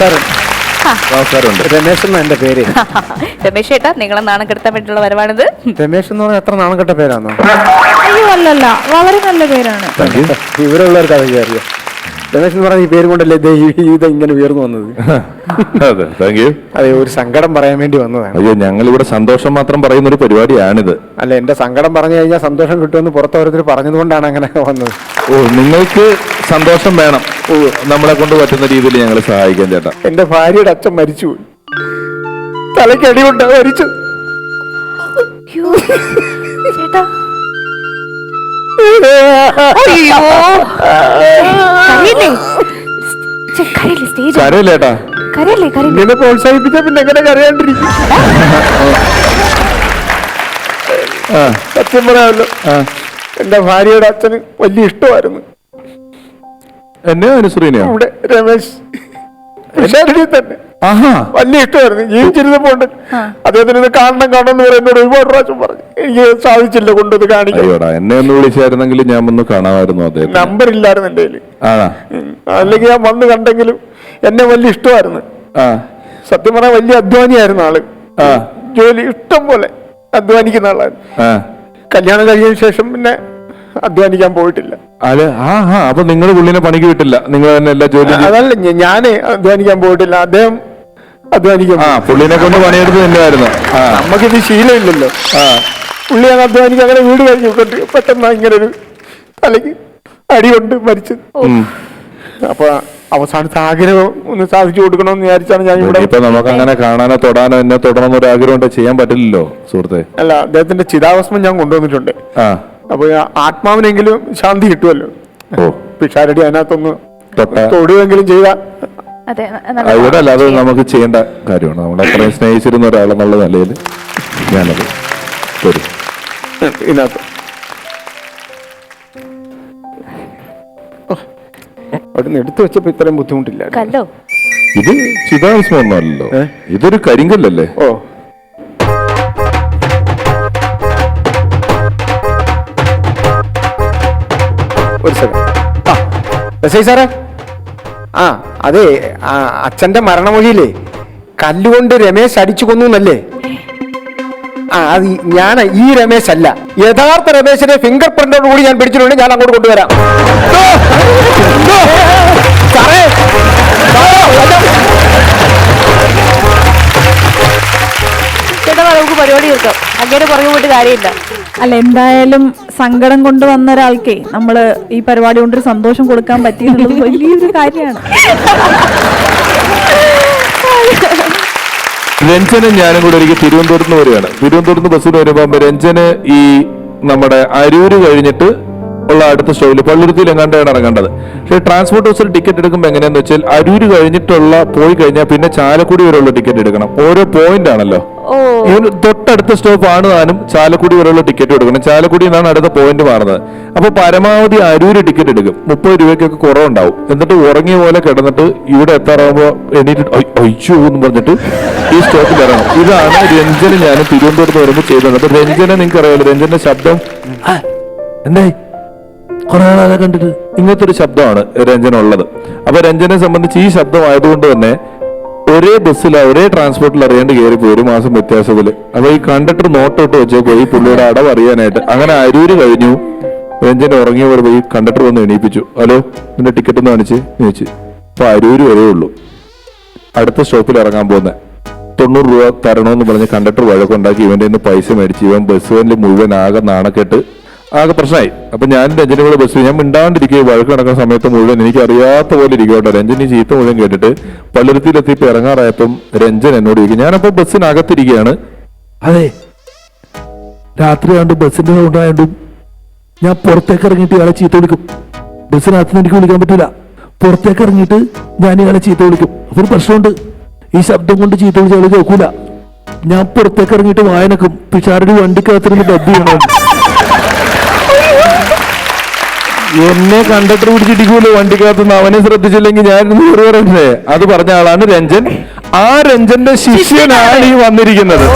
നമസ്കാരം. നമസ്കാരമുണ്ട്. രമേശ് എന്ന എന്റെ പേര്? രമേശ് ഏട്ടാ നിങ്ങളെ നാണം കെടുത്താൻ വേണ്ടിയുള്ള വരവാണിത്. രമേശ് എന്ന് പറഞ്ഞാൽ എത്ര നാണക്കെട്ട പേരാണോ അയ്യോ അല്ലല്ല. വളരെ നല്ല പേരാണ്. വിവരമുള്ളവർക്ക് അതൊക്കെ അറിയാം. രമേശ് എന്ന് പറഞ്ഞ ഈ പേര് കൊണ്ടല്ലേ ജീവിതം ഇങ്ങനെ ഉയർന്നു വന്നത്? അതെ താങ്ക് യു അതെ ഒരു സങ്കടം പറയാൻ വേണ്ടി വന്നതാണ്. അയ്യോ ഞങ്ങൾ ഇവിടെ സന്തോഷം മാത്രം പറയുന്ന ഒരു പരിപാടിയാണിത്. അല്ല എന്റെ സങ്കടം പറഞ്ഞു കഴിഞ്ഞാൽ സന്തോഷം കിട്ടുമെന്ന് പുറത്തോരത്തിൽ പറഞ്ഞതുകൊണ്ടാണ് അങ്ങനെ വന്നത്. ഓ നിങ്ങൾക്ക് സന്തോഷം വേണം. നമ്മളെ കൊണ്ട് പറ്റുന്ന രീതിയിൽ ഞങ്ങൾ സഹായിക്കാം ചേട്ടാ. എന്റെ ഭാര്യയുടെ അച്ഛൻ മരിച്ചു. പ്രോത്സാഹിപ്പിച്ച പിന്നെ എങ്ങനെ കരയാണ്ടിരിക്കും? ആ. സത്യം പറയാമല്ലോ. എന്റെ ഭാര്യയുടെ അച്ഛന് വലിയ ഇഷ്ടമായിരുന്നു. എന്നെയോ അനുശ്രീനെയോ നമ്മുടെ രമേശ്. പിഷാരടി തന്നെ. ആഹാ. വലിയ ഇഷ്ടമായിരുന്നു. ജീവിച്ചിരുന്നപ്പോ ഉണ്ട്. അദ്ദേഹത്തിന് ഇത് കാണണം കാണണം എന്ന് പറയുന്നത് ഒരുപാട് പ്രാവശ്യം പറഞ്ഞു. എനിക്ക് സാധിച്ചില്ല കൊണ്ടത് കാണിക്കാൻ അയ്യോടാ എന്നെ ഒന്ന് വിളിച്ചായിരുന്നെങ്കിൽ ഞാൻ ഒന്ന് കാണാമായിരുന്നു അദ്ദേഹം നമ്പർ ഇല്ലായിരുന്നു എന്റെ കയ്യിൽ. ആണാ? അല്ലെങ്കിൽ ഞാൻ വന്ന് കണ്ടെങ്കിലും എന്നെ വലിയ ഇഷ്ടമായിരുന്നു. ആ. സത്യം പറഞ്ഞാൽ വലിയ അധ്വാനിയായിരുന്നു ആൾ. ആ. ജോലി ഇഷ്ടം പോലെ അധ്വാനിക്കുന്ന ആളായിരുന്നു. ആ. കല്യാണം കഴിഞ്ഞതിന് ശേഷം പിന്നെ അധ്വാനിക്കാൻ പോയിട്ടില്ല. അല്ല ആ ഹാ അപ്പൊ നിങ്ങൾ പുള്ളിനെ പണിക്ക് വിട്ടില്ല. നിങ്ങൾ തന്നെ എല്ലാ ജോലി അതല്ല ഞാൻ ഞാൻ അധ്വാനിക്കാൻ പോയിട്ടില്ല. അദ്ദേഹം അധ്വാനിക്കാൻ ആ പോയി. പുള്ളിനെ കൊണ്ട് പണിയെടുത്ത് തന്നെയായിരുന്നു. ആ. നമുക്കിത് ശീലമില്ലല്ലോ. ആ. പുള്ളി അങ്ങ് അധ്വാനിക്ക്. അങ്ങനെ വീട് കഴിഞ്ഞു. കൊണ്ട് പെട്ടെന്ന് ഇങ്ങനെ ഒരു തലയ്ക്ക് അടികൊണ്ട് മരിച്ചു. ഉം. അപ്പൊ അവസാനത്തെ ആഗ്രഹം ഒന്ന് സാധിച്ചു കൊടുക്കണമെന്ന് വിചാരിച്ചാണ് ഞാൻ ഇവിടെ ഇപ്പൊ നമുക്ക് അങ്ങനെ കാണാനോ തൊടാനോ എന്നെ തൊടണം എന്നൊരു ആഗ്രഹം ഉണ്ടോ? ചെയ്യാൻ പറ്റില്ലല്ലോ സുഹൃത്തെ. അല്ല അദ്ദേഹത്തിന്റെ ചിതാവസ്മം ഞാൻ കൊണ്ടുവന്നിട്ടുണ്ട്. ആ. അപ്പൊ ആ ആത്മാവിനെങ്കിലും ശാന്തി കിട്ടുമല്ലോ പിഷാരടി അതിനകത്തൊന്ന് തൊടുവെങ്കിലും ചെയ്ത. അത് നമുക്ക് ചെയ്യേണ്ട കാര്യമാണ്. നമ്മൾ അത്രയും സ്നേഹിച്ചിരുന്ന ഒരാളെന്നുള്ള നിലയിൽ ഞാനത് തരും. ഇതിനകത്ത്. നിന്ന് എടുത്തു വെച്ചപ്പോ ഇത്രയും ബുദ്ധിമുട്ടില്ല കല്ലോ. ഇത് ചിതാവശ്യമൊന്നുമല്ലോ ഇതൊരു കരിങ്കല്ലല്ലേ? ഓ. ഒരു സെക്കൻഡ് ആ എസ് ഐ സാറേ. ആ അതെ അച്ഛന്റെ മരണമൊഴിയില്ലേ? കല്ലുകൊണ്ട് രമേശ് അടിച്ചു കൊന്നു എന്നല്ലേ? ആ അത് ഈ- ഞാൻ ഈ രമേശ് അല്ല. യഥാർത്ഥ രമേശിന്റെ ഫിംഗർ പ്രിന്റോട് കൂടി ഞാൻ പിടിച്ചിട്ടുണ്ട്. ഞാൻ അങ്ങോട്ട് കൊണ്ടുവരാം. സാറേ ചേട്ടാ നമുക്ക് പരിപാടി തീർക്കാം. അങ്ങനെ പുറകെ പോയിട്ട് കാര്യമില്ല. അല്ല എന്തായാലും സങ്കടം കൊണ്ട് വന്ന ഒരാൾക്കേ നമ്മൾ ഈ പരിപാടി കൊണ്ടൊരു സന്തോഷം കൊടുക്കാൻ പറ്റിയെന്നുള്ളത് വലിയൊരു കാര്യമാണ്. രഞ്ജനും ഞാനും കൂടെ ഒരിക്കൽ തിരുവനന്തപുരത്ത് നിന്ന് വരികയാണ്. തിരുവനന്തപുരത്ത് നിന്ന് ബസ്സിൽ വരുമ്പോൾ രഞ്ജന് ഈ നമ്മുടെ അരൂര് കഴിഞ്ഞിട്ട് ഉള്ള അടുത്ത സ്റ്റോപ്പിൽ പള്ളുരുത്തിയിൽ എങ്ങാണ്ടാണ് ഇറങ്ങേണ്ടത്. പക്ഷേ ട്രാൻസ്പോർട്ട് ബസ്സിൽ ടിക്കറ്റ് എടുക്കുമ്പോൾ എങ്ങനെയാന്ന് വെച്ചാൽ അരൂര് കഴിഞ്ഞിട്ടുള്ള പോയി കഴിഞ്ഞാൽ പിന്നെ ചാലക്കുടി വരെയുള്ള ടിക്കറ്റ് എടുക്കണം. ഓരോ പോയിന്റ് ആണല്ലോ. ഓ ഇവന് തൊട്ടടുത്ത സ്റ്റോപ്പ് ആണ് താനും ചാലക്കുടി വരെയുള്ള ടിക്കറ്റ് എടുക്കണം. ചാലക്കുടി നിന്നാണ് അടുത്ത പോയിന്റ് മാറുന്നത്. അപ്പൊ പരമാവധി അരൂര് ടിക്കറ്റ് എടുക്കും. മുപ്പത് രൂപയ്ക്കൊക്കെ കുറവുണ്ടാവും. എന്നിട്ട് ഉറങ്ങിയ പോലെ കിടന്നിട്ട് ഇവിടെ എത്താറാകുമ്പോ എണീറ്റ് ഒഴിച്ചു എന്ന് പറഞ്ഞിട്ട് ഈ സ്റ്റോപ്പിൽ ഇറങ്ങും ഇതാണ് രഞ്ജന ഞാൻ തിരുവനന്തപുരത്ത് വരുമ്പോൾ ചെയ്തത് അപ്പൊ രഞ്ജനെ നിങ്ങൾക്ക് അറിയാലോ രഞ്ജന്റെ ശബ്ദം "ആ, എന്തായി? കുറെ നാളെ കണ്ടിട്ട്. ഇങ്ങനത്തെ ഒരു ശബ്ദമാണ് രഞ്ജനുള്ളത്. അപ്പൊ രഞ്ജനെ സംബന്ധിച്ച് ഈ ശബ്ദം ആയതുകൊണ്ട് തന്നെ ഒരേ ബസ്സിൽ ഒരേ ട്രാൻസ്പോർട്ടിൽ അറിയാണ്ട് കയറിപ്പോയി ഒരു മാസം വ്യത്യാസത്തിൽ അപ്പൊ ഈ കണ്ടക്ടർ നോട്ടോട്ട് വെച്ചേക്കോ ഈ പുള്ളിയുടെ അടവ് അറിയാനായിട്ട്. അങ്ങനെ അരൂര് കഴിഞ്ഞു. രഞ്ജൻ ഉറങ്ങിയ പോലെ പോയി കണ്ടക്ടർ വന്ന് എണീപ്പിച്ചു. ഹലോ നിന്റെ ടിക്കറ്റ് ഒന്ന് കാണിച്ച് ചോദിച്ചു. അപ്പൊ അരൂര് വരേ ഉള്ളൂ. അടുത്ത സ്റ്റോപ്പിൽ ഇറങ്ങാൻ പോകുന്നത് തൊണ്ണൂറ് രൂപ തരണമെന്ന് പറഞ്ഞ് കണ്ടക്ടർ വഴക്കുണ്ടാക്കി ഇവന്റെ നിന്ന് പൈസ മേടിച്ച് ഇവൻ ബസ് വാനിൽ മുഴുവൻ ആകെ നാണക്കെട്ട് ആകെ പ്രശ്നമായി. അപ്പൊ ഞാൻ രഞ്ജനെ കൂടെ ബസ് ഞാൻ മിണ്ടാണ്ടിരിക്കുക വഴക്ക് നടക്കുന്ന സമയത്ത് മുഴുവൻ എനിക്ക് അറിയാത്ത പോലെ ഇരിക്കട്ടെ രഞ്ജൻ ഈ ചീത്ത മുഴുവൻ കേട്ടിട്ട് പള്ളുരുത്തിയിലെത്തിയപ്പോ ഇറങ്ങാറായപ്പം രഞ്ജൻ എന്നോട് ചോദിക്കും ഞാനപ്പോ ബസ്സിനകത്തിരിക്കുകയാണ്. അതെ. രാത്രി ആണ്ട് ബസ്സിന്റെ സൗണ്ട് ഞാൻ പുറത്തേക്ക് ഇറങ്ങിയിട്ട് ഇയാളെ ചീത്ത വിളിക്കും. ബസ്സിനകത്ത് എനിക്ക് വിളിക്കാൻ പറ്റില്ല പുറത്തേക്ക് ഇറങ്ങിയിട്ട് ഞാൻ ഇയാളെ ചീത്ത വിളിക്കും. അപ്പൊ ഒരു പ്രശ്നമുണ്ട്. ഈ ശബ്ദം കൊണ്ട് ചീത്ത വിളിച്ചാൽ കേൾക്കൂല. ഞാൻ പുറത്തേക്ക് ഇറങ്ങിയിട്ട് വായനക്കും പിഷാരുടെ വണ്ടിക്കകത്തിരുന്ന് ഡബ് ചെയ്യണം എന്നെ കണ്ടക്ടർ പിടിച്ചിട്ടിക്കൂലോ വണ്ടിക്കകത്ത് നിന്ന് അവനെ ശ്രദ്ധിച്ചില്ലെങ്കിൽ ഞാൻ പറയുന്നേ അത് പറഞ്ഞ ആളാണ് രഞ്ജൻ. ആ രഞ്ജന്റെ ശിഷ്യനാണ് ഈ വന്നിരിക്കുന്നത്.